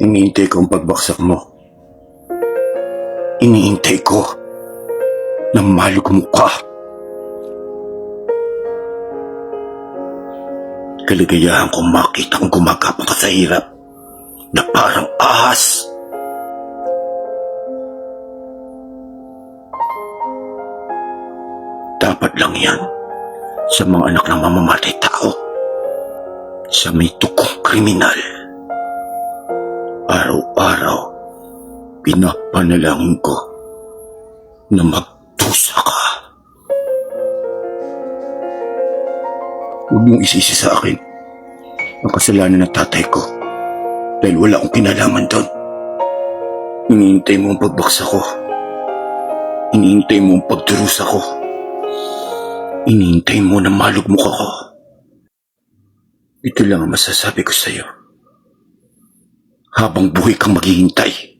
Iniintay ko ang pagbaksak mo. Iniintay ko na malog mo ka. Kaligayahan kong makita kong gumagapang ka sa hirap na parang ahas. Dapat lang yan sa mga anak ng mamamatay tao. Sa may tukong kriminal. Araw-araw, pinapanalangin ko na magdusa ka. Huwag mong isisi sa akin ang kasalanan ng tatay ko dahil wala akong kinalaman doon. Iniintay mo ang pagbaksa ko. Iniintay mo ang pagdurusa ko. Iniintay mo na malugmok ako. Ito lang ang masasabi ko sa'yo. Habang buhay kang maghihintay,